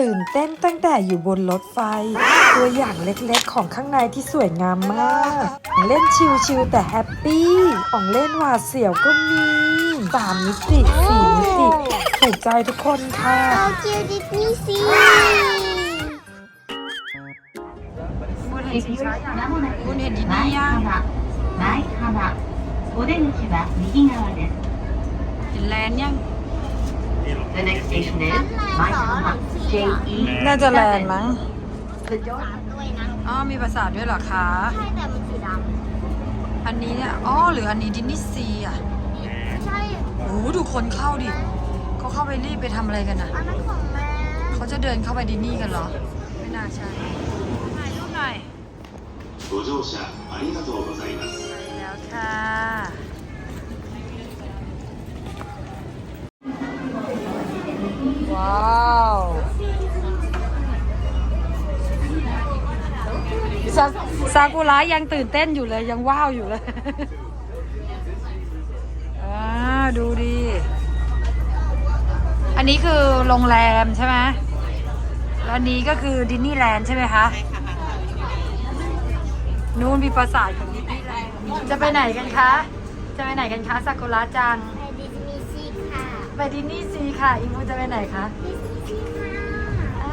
ตื่นเต้นตั้งแต่อยู่บนรถไฟ ตัวอย่างเล็กๆ ของข้างในที่สวยงามมาก เล่นชิวๆแต่แฮปปี้ของเล่นหวาดเสียวก็มีสามมิติสี่มิติถูกใจทุกคนค่ะโตเกียวดิสนีย์ซีคุณเห็นดีะไหฮาบะโอเดนคิบะมิกิงาะเดนแลนด์ยัง The next station is 前浜 JE น่าจะแลนด์มั้ง ด้วยนะ อ๋อมีภาษาทด้วยเหรอคะ ใช่แต่มันสีด อันนี้เนี่ยอ๋อหรืออันนี้ดินนี่ซีอ่ะ ำใช่ โอ้โหดูคนเข้าดิเขาเข้าไปรีบไปทำอะไรกันอ่ะ อันนั้นของแม่ เขาจะเดินเข้าไปดินนี่กันเหรอ ไม่น่าใช่ถ่ายรูปหน่อย ご乗車ありがとうございます。 ซากุระยังตื่นเต้นอยู่เลยยังว้าวอยู่เลยอ่าดูดิอันนี้คือโรงแรมใช่ไหมแล้วอันนี้ก็คือดิสนีย์แลนด์ใช่ไหมคะนู่นมีปราสาทของดิสนีย์แลนด์จะไปไหนกันคะ จะไปไหนกันคะซากุระจัง ไปดิสนีย์ซีค่ะไปดิสนีย์ซีค่ะอิงมูจะไปไหนคะดิสนีย์ซีค่ะอ่า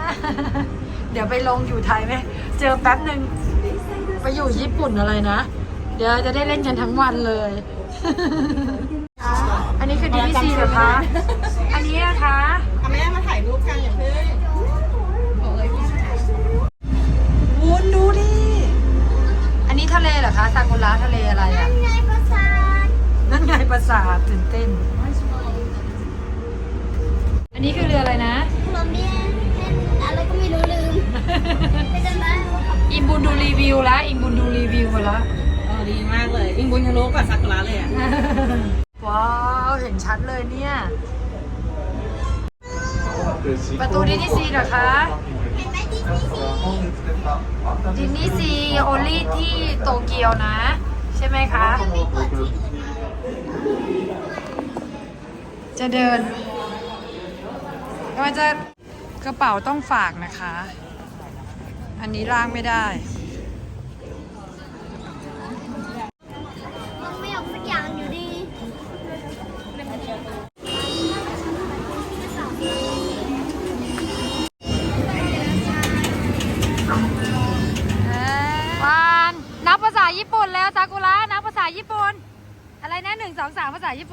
เดี๋ยวไปลงอยู่ไทยไหม เจอแป๊บหนึ่ง ไปอยู่ญี่ปุ่นอะไรนะ เดี๋ยวจะได้เล่นกันทั้งวันเลย อันนี้คือดิสนีย์ซีเหรอคะ อันนี้นะคะเอาแม่มาถ่ายรูปกันอย่าเพิ่งวุ้นดูดิ อันนี้ทะเลเหรอคะซากุระทะเลอะไรอะไงภาษาทนั่นไงปราสาทตื่นเต้นอัน ยอิงบุญทะลุกับซากุระเลยอะ ว้าวเห็นชัดเลยเนี่ย ประตูดิสนีย์ซีเหรอคะเป็นไหมดิสนีย์ซีดิสนีย์ซีโอลี่ที่โตเกียวนะ ใช่ไหมคะไม่เปิดที่อื่นนะจะเดินก็จะกระเป๋าต้องฝากนะคะ อันนี้ล้างไม่ได้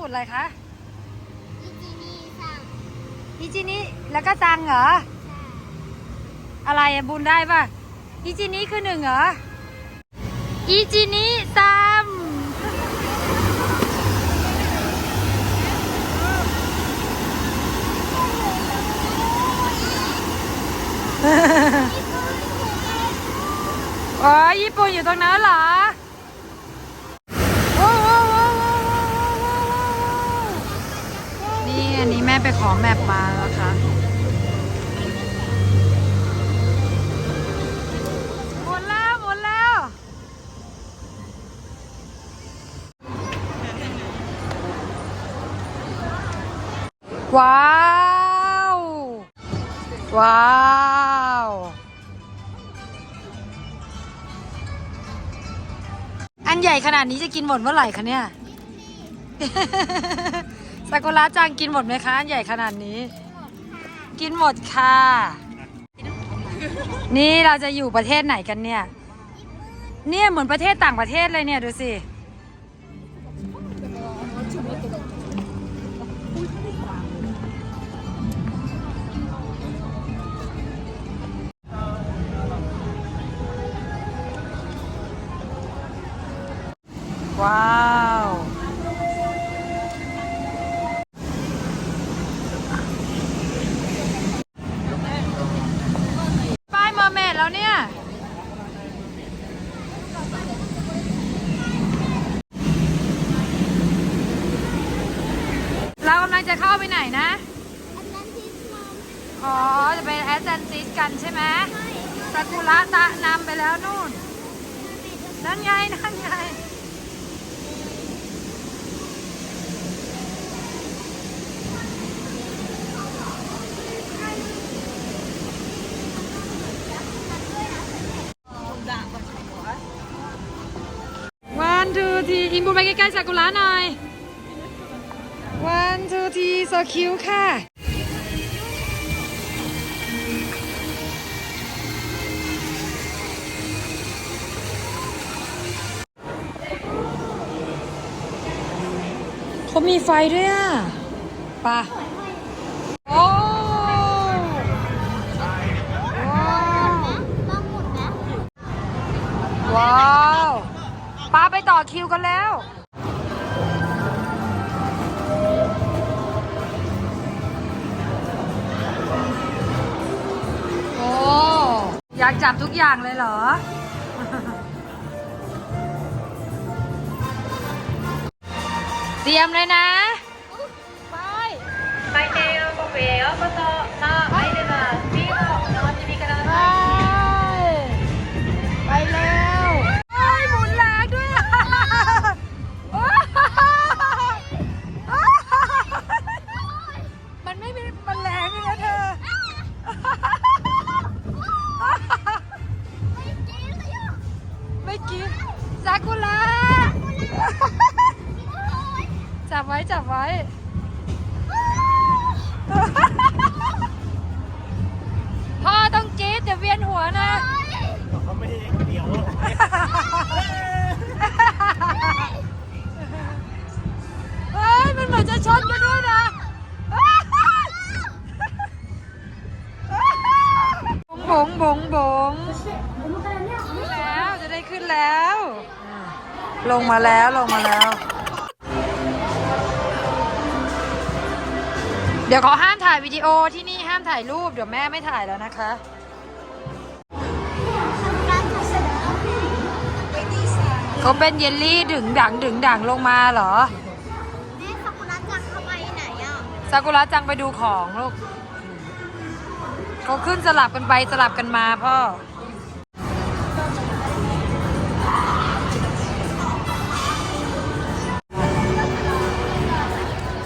สามภาษาญี่ปุ่นอะไรคะอิจินี่สั่งอิจินิแล้วก็จังเหรอ อะไรอะบุญได้ปะอิจินิคือหนึ่งเหรอ อิจินิซัมอ๋อญี่ปุ่นอยู่ตรงนั้นเหรอ ไปขอแมปมาแล้วค่ะหมดแล้ว หมดแล้ว ว้าว ว้าวอันใหญ่ขนาดนี้จะกินหมดเมื่อไหร่คะเนี่ย ซากุระจังกินหมดไหมคะอันใหญ่ขนาดนี้ กินหมดค่ะ นี่เราจะอยู่ประเทศไหนกันเนี่ย เนี่ยเหมือนประเทศต่างประเทศเลยเนี่ยดูสิ ว้าว ป้ายเมอร์เมด แล้วเนี่ย เรากำลังจะเข้าไปไหนนะอันนั้นที่มองอ๋อ จะไปแอตแลนติสกันใช่ไหมซากุระตะนำไปแล้วนู่น นั่นไง นั่นไง ไปใกล้ๆ ซากุระหน่อย one two three so cute ค่ะ เขามีไฟด้วยอะปะโอ้ว้าวว้าวป้าไปต่อคิวกันแล้ว อยากจับทุกอย่างเลยเหรอ เตรียมเลยนะ ไปไปเร็วไปเร็วก็ตอ เดี๋ยวขอห้ามถ่ายวิดีโอที่นี่ห้ามถ่ายรูป เดี๋ยวแม่ไม่ถ่ายแล้วนะคะ เขาเป็นเยลลี่ดึงดังดึงดังลงมาเหรอแม่สักุระจังเข้าไปไหนอะซากุระจังไปดูของลูกเขาขึ้นสลับกันไปสลับกันมาพ่อ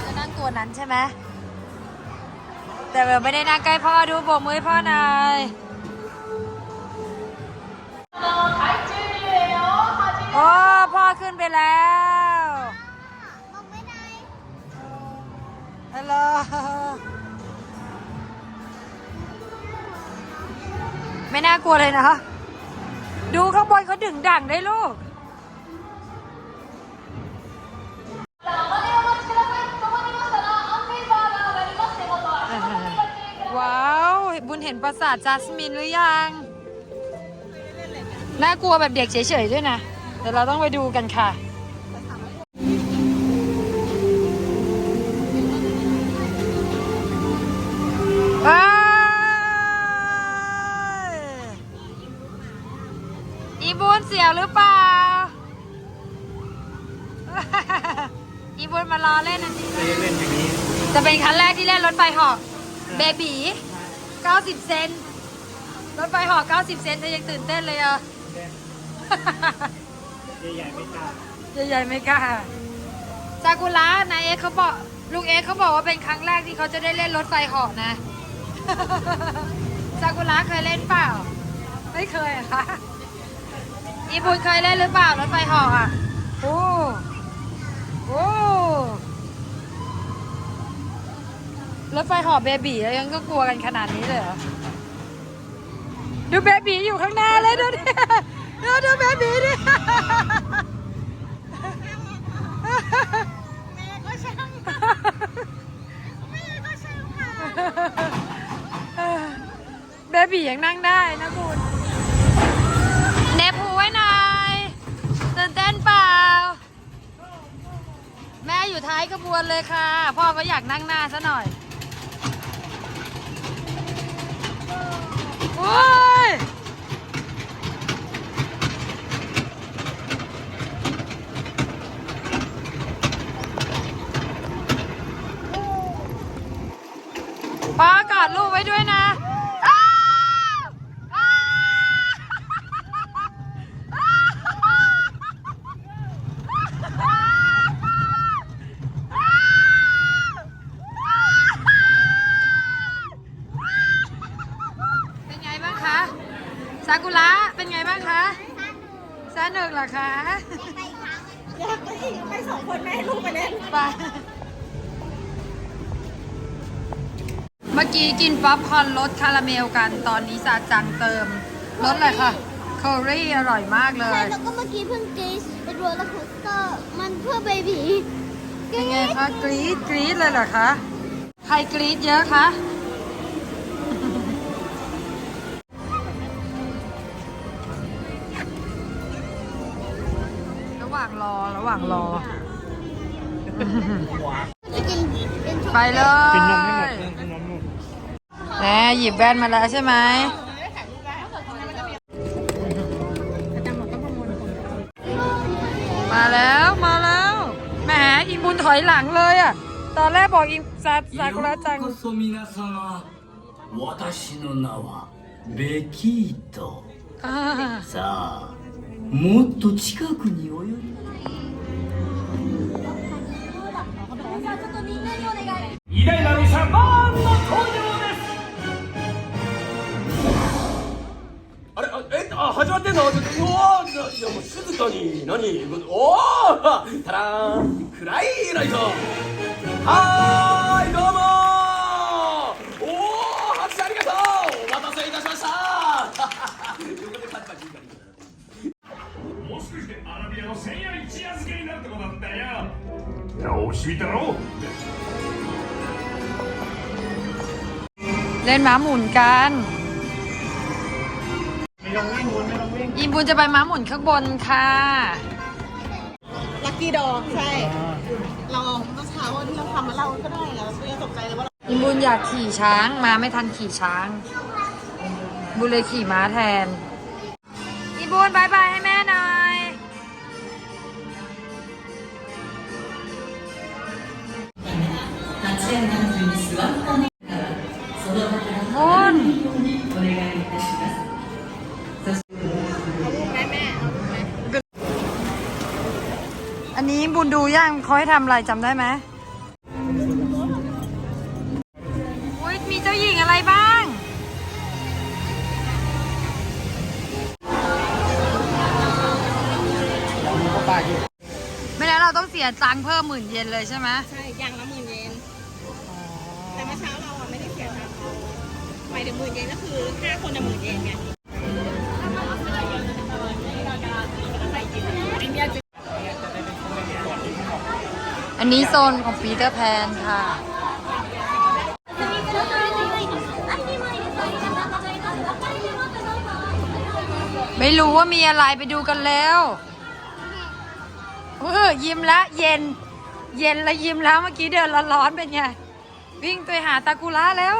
จะนั่งตัวนั้นใช่ไหม แต่แบบไม่ได้นั่งใกล้พ่อดูโบกมือให้พ่อหน่อยโอ้พ่อขึ้นไปแล้วมองไม่ได้ฮัลโหลไม่น่ากลัวเลยนะ ดูข้างบนเขาดึงดั่งได้ลูก ห็นปราสาทจัสมินหรือยัง น่ากลัวแบบเด็กเฉยๆด้วยนะแต่เราต้องไปดูกันค่ะไปอีบูนเสียวหรือเปล่า อีบูนมารอเล่นอันนี้ เล่นอย่างนี้ จะเป็นครั้งแรกที่เล่นรถไฟเหาะเบบี 90 เซนรถไฟเหาะ90 เซนเธอยังตื่นเต้นเลยอะใหญ่ๆไม่กล้าใหญ่ๆไม่กล้าซากุระนายเอ็กซ์เขาบอกลุงเอ็กซ์เขาบอกว่าเป็นครั้งแรกที่เขาจะได้เล่นรถไฟเหาะนะซากุระเคยเล่นเปล่า ไม่เคยเหรอคะอีบุญเคยเล่นหรือเปล่ารถไฟเหาะอะโอ้โอ้ รถไฟเหาะเบบีแล้วยังก็กลัวกันขนาดนี้เลยเหรอ ดูเบบีอยู่ข้างหน้าเลยดูดิดูดูเบบีดิแม่ก็ช่างแม่ก็ช่างค่ะเบบียังนั่งได้นะคุณเนบหูไว้หน่อยตื่นเต้นเปล่า แม่อยู่ท้ายขบวนเลยค่ะ พ่อก็อยากนั่งหน้าซะหน่อย โอ้ย ป้ากอดลูกไว้ด้วยนะอ้าวอ้าวเป็นไงบ้างคะ ซากุระเป็นไงบ้างคะสนุกเหรอคะ ไปอีกครั้ง อยากไป ไปสองคนแม่ให้ลูกไปเล่น ไป เมื่อกี้กิน ป๊อปคอร์นรสคาราเมลกันตอนนี้ซาจังเติมรสอะไรคะเคอรี่อร่อยมากเลใช่ย แล้วก็เมื่อกี้เพิ่งกรีซเป็นโรลเลอร์โคสเตอร์มันเพื่อเบบีเป็นไงคะกรี๊ดกรี๊ดเลยเหรอคะใครกรี๊ดเยอะคะระหว่างรอระหว่างรอ จะกินเป็นช็อกไปเลยกินนม หมหยิบแว่นมาแล้วใช่ไหม มาแล้วมาแล้วแหมอิมบุญถอยหลังเลยอ่ะ ตอนแรกบอกอิมซาซากุระจัง ようこそ皆様私の名はベキート อ่า さあもっと近くにお寄り偉大なるシャバーンの 너니 너니 이거 오 다랑 그라이 라이터 하이 너머 오 합시 아리가토 와타세 이다시마시타 요거는 간까지 인간이다 アラビアの千夜一夜漬けになるってことだったよいや惜しみだろเล่นม้าหมุนกัน ไม่ต้องวิ่งวน องวิ่งอิมบุญจะไปม้าหมุนข้างบนค่ะ ลักกี้ดอใช่ เราเมื่อเช้าที่เราทำมาเราก็ได้แล้วเราตกใจเลยว่าอิมบุญอยากขี่ช้างมาไม่ทันขี่ช้าง บุญเลยขี่ม้าแทนอิมบุญบายบายให้แม่หน่อ ดูย่างเขาให้ทำอะไรจำได้ไหมอุ๊ยมีเจ้าหญิงอะไรบ้าง ไม่แล้วเราต้องเสียตังค์เพิ่มหมื่นเยนเลยใช่ไหมใช่อย่างละหมื่นเยน แต่เมื่อเช้าเราอะไม่ได้เสียตังค์เขาหมายถึงหมื่นเยนก็คือห้าคนละหมื่นเยนไง อันนี้โซนของปีเตอร์แพนค่ะ ไม่รู้ว่ามีอะไรไปดูกันแล้วเออยิ้มละเย็น เย็นแล้วยิ้มแล้วเมื่อกี้เดินร้อนๆเป็นไง วิ่งไปหาตากุระแล้ว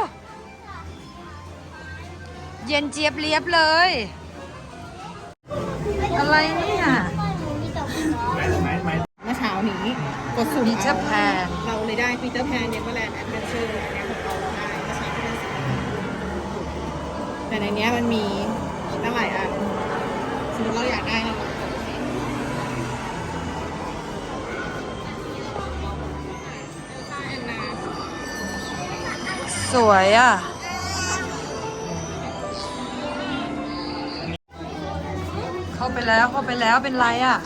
เย็นเจี๊ยบเลียบเลย อะไรเนี่ย เมื่อเช้านี้กดสุ่มปีเตอร์แพนเราเลยได้ปีเตอร์แพนเนเวอร์แลนด์แอดเวนเจอร์เนี่ยของเราได้เมื่อเช้าที่เป็นสีแต่ในเนี้ยมันมีตั้งหลายอันสมมติเราอยากได้เรากดแอนนา สวยอะ เข้าไปแล้วเข้าไปแล้วเป็นไรอะ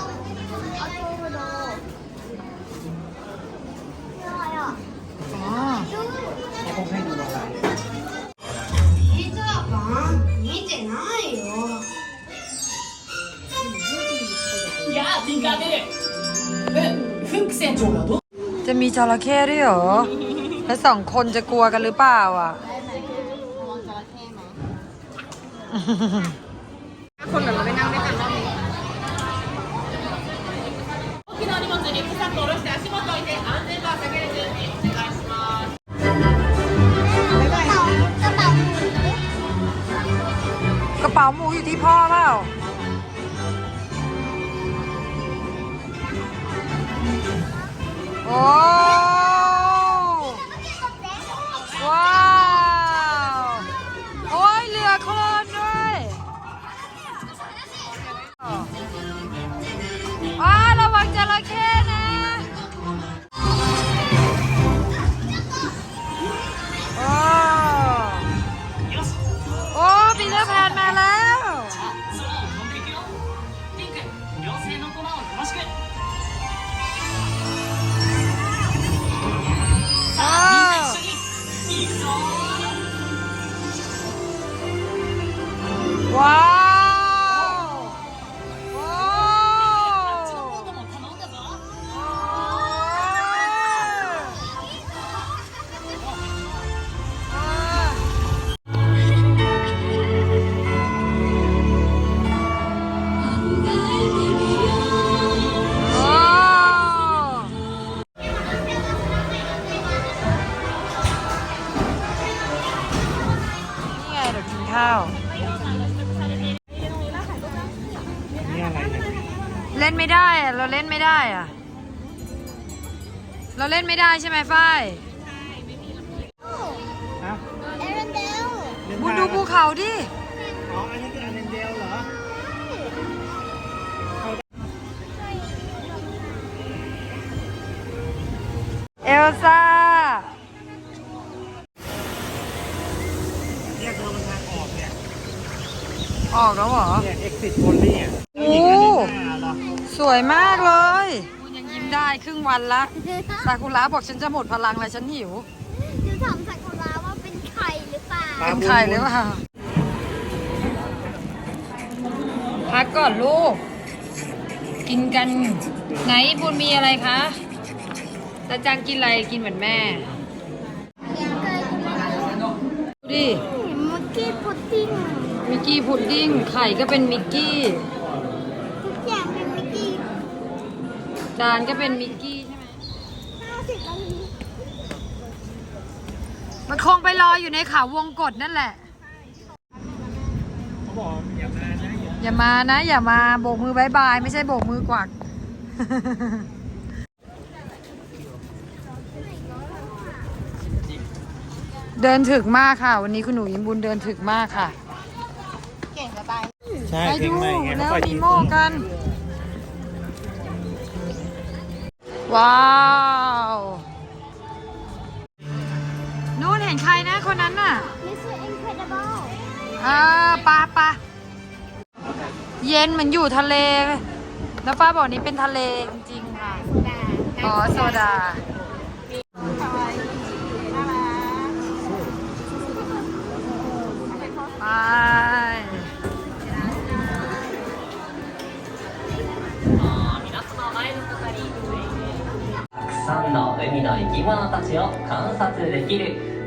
จะมีจระเข้ด้วยเหรอ แล้วสองคนจะกลัวกันหรือเปล่าอะ คนเดี๋ยวเราไปนั่งด้วยกันรอบนี้ายบายกระเป๋ากระเป๋าหมูอยู่ที่พ่อเปล่า โไม่ได้ใช่ไหมฝ้าย วันละซากุระบอกฉันจะหมดพลังแล้วฉันหิวจะถามสักคนละว่าเป็นไข่หรือเปล่าเป็นไข่หรือเปล่าพักก่อนลูก กินกันไหนบุญมีอะไรคะตาจังกินอะไรกินเหมือนแม่เคยกินไหมดูดิมุกกี้พุดดิ้งมิกกี้พุดดิ้งไข่ก็เป็นมิกกี้ทุกอย่างเป็นมิกกี้จานก็เป็นมิกกี้ใช่ไหม ห้าสิบนาที มันคงไปรออยู่ในเขาวงกฏนั่นแหละ เขาบอกอย่ามานะอย่าอย่ามานะ อย่ามาโบกมือบายบาย ไม่ใช่โบกมือกวัก เดินถึกมากค่ะ วันนี้คุณหนูยิ้มบุญเดินถึกมากค่ะใช่ไปเพลงดูใหม่ไงแล้วเขาปล่อยมีทีโมกัน ว้าว นู่นเห็นใครนะคนนั้นน่ะ มิสเตอร์อินเครดิเบิล เออปลาปลาเย็นเหมือนอยู่ทะเล แล้วป้าบอกนี้เป็นทะเลจริงๆค่ะ อ๋อ โซดา ไป たくさんの海の生き物たちを観察できる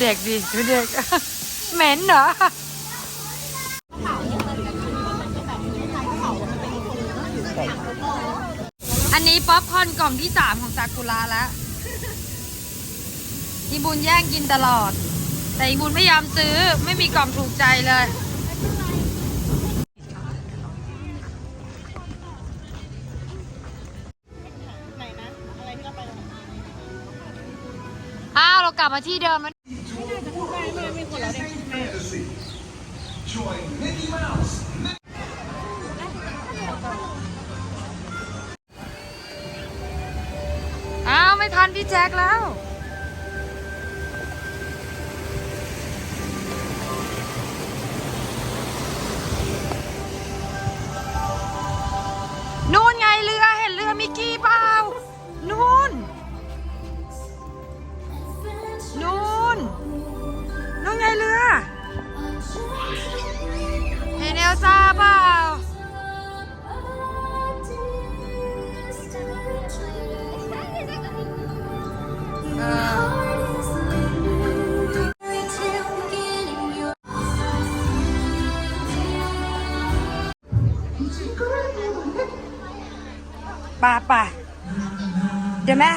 เด็กดิดูเด็ก เหม็นเหรออันนี้ป๊อปคอร์นกล่องที่สามของซากุระแล้วอีบุญแย่งกินตลอด แต่อีบุญไม่ยอมซื้อไม่มีกล่องถูกใจเลย อ้าว เรากลับมาที่เดิมแล้วอ้าว แจ็คแล้ว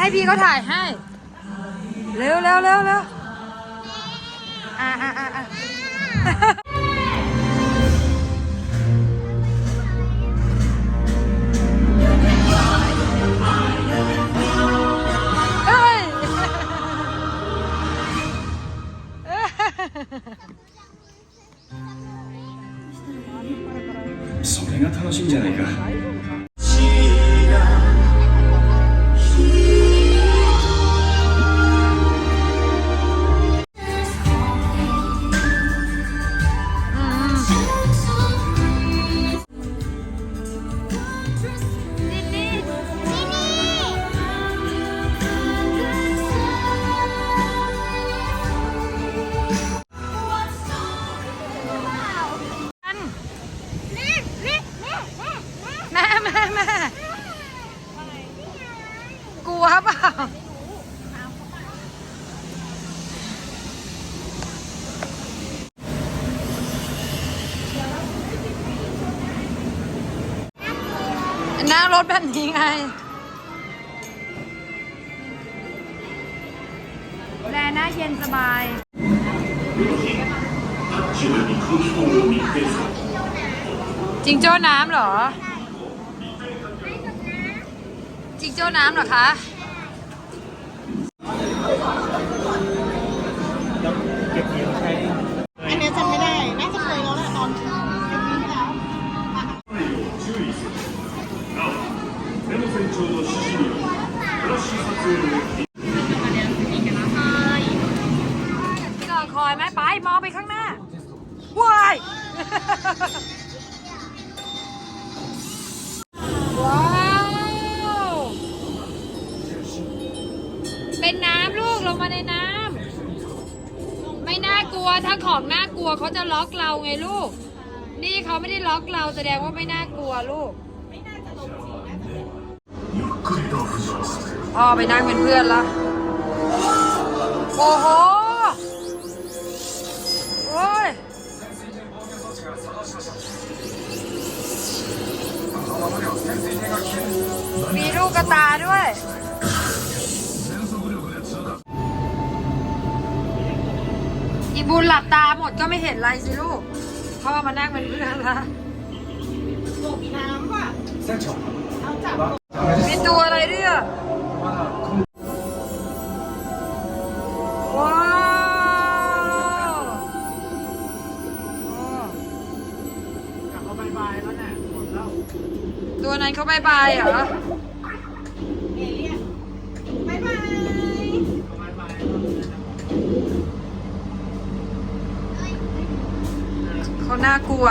ให้พี่เขาถ่ายให้ เร็วเร็วเร็วเร็วอ่าอ่าอ่า หน้ารถแบบนี้ไง แลหน้าเย็นสบาย จิงโจ้น้ำเหรอ จิงโจ้น้ำเหรอคะ ในน้ำไม่น่ากลัวถ้าของน่ากลัวเขาจะล็อกเราไงลูก นี่เขาไม่ได้ล็อกเราแสดงว่าไม่น่ากลัวลูกพ่อไปนั่งเป็นเพื่อนละโอ้โหโอ้ยมีลูกกระตาด้วย อีบุญหลับตาหมดก็ไม่เห็นอะไรสิลูกพ่อมานั่งเป็นเพื่อนละน้ำว่ะมีตัวอะไรด้วยอะว้าวโอ้กลับมาบายบายแล้วน่ะหมดแล้วตัวนั้นเขาบายบายเหรอ เอเลี่ยนบ๊ายบาย บายบาย เขากลัว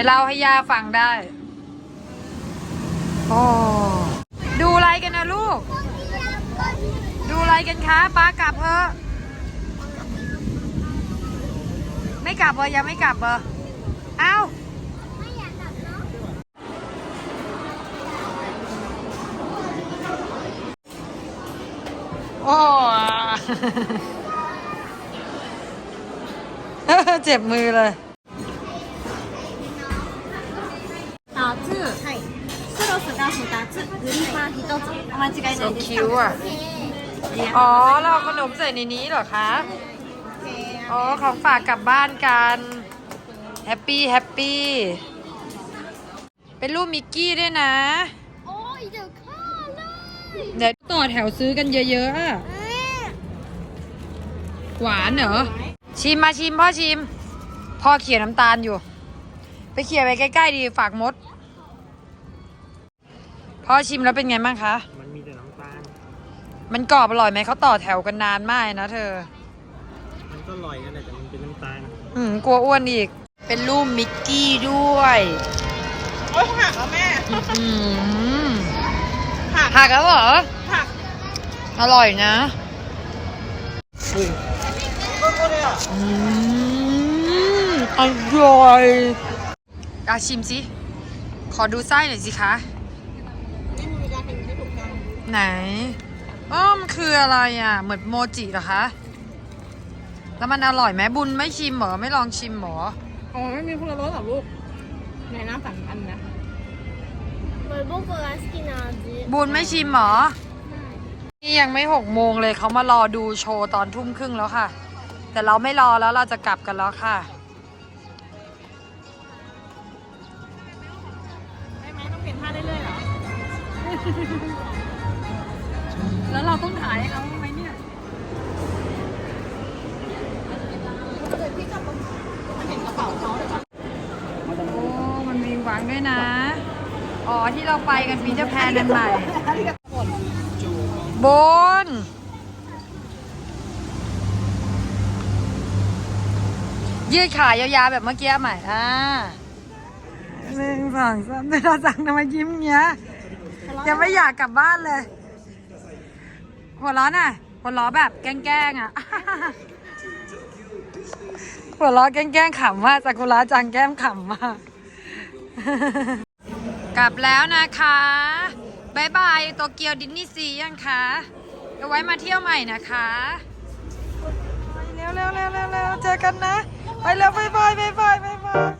เดี๋ยวไปเล่าให้ย่าฟังได้ โอ้ดูอะไรกันนะลูก ดูอะไรกันคะป้ากลับเถอะไม่กลับเหรอยังไม่กลับเหรอเอ้าโอ้เจ็บมือเลย つグリファー1つお間違いないです คิ้วอ่ะ อ๋อ เราเอาขนมใส่ในนี้เหรอคะ อ๋อ ของฝากกลับบ้านกัน แฮปปี้ แฮปปี้ เป็นรูปมิกกี้ด้วยนะ โอ้ยเดี๋ยวข้าเลย เดี๋ยวต่อแถวซื้อกันเยอะๆอะหวานเหรอ ชิมมาชิมพ่อชิม พ่อเขี่ยน้ำตาลอยู่ ไปเขี่ยไปใกล้ๆดีฝากมด พ่อชิมแล้วเป็นไงบ้างคะ มันมีแต่น้ำตาล มันกรอบอร่อยไหมเขาต่อแถวกันนานมากเลยนะเธอ มันก็อร่อยนั่นแหละแต่มันเป็นน้ำตาล อืมกลัวอ้วนอีก เป็นรูปมิกกี้ด้วยโอ้ยหักแล้วแม่อืมหักหักแล้วเหรอ หักอร่อยนะอืมอร่อยอาชิมสิ ขอดูไส้หน่อยสิคะ ไหนอ้อมคืออะไรอะ เหมือนโมจิเหรอคะ แล้วมันอร่อยไหมบุญไม่ชิมหรอ ไม่ลองชิมหรอ อ๋อไม่มีคนละรสหรอลูกในน้ำสั่งอันนะเหมือนบุสกินาจิบุญไม่ชิมหรอ นี่ยังไม่หกโมงเลยเขามารอดูโชว์ตอนทุ่มครึ่งแล้วค่ะ แต่เราไม่รอแล้วเราจะกลับกันแล้วค่ะได้ไหมต้องเปลี่ยนท่าเรื่อยๆหรอ แล้วเราต้องถ่ายเขาไหมเนี่ยโอ้มันมีหวังด้วยนะ อ๋อที่เราไปกันปีเตอร์แพนนั่นใหม่ บน ยืดขายาวๆแบบเมื่อกี้ใหม่ อ่าหนึ่งสองสามไม่เราสั่งทำไมยิ้มเงี้ย ยังไม่อยากกลับบ้านเลย หัวเร้อนอะหัวเร้อแบบแกล้งๆอะ หัวเราะแกล้งๆขำว่าซากุระจังแก้มขำมาก กลับแล้วนะคะบายบายโตเกียวดิสนีย์ซียังคะเอาไว้มาเที่ยวใหม่นะคะไปเร็วเร็วเร็วเร็วเร็วเจอกันนะ ไปแล้วบายบายบายบายบาย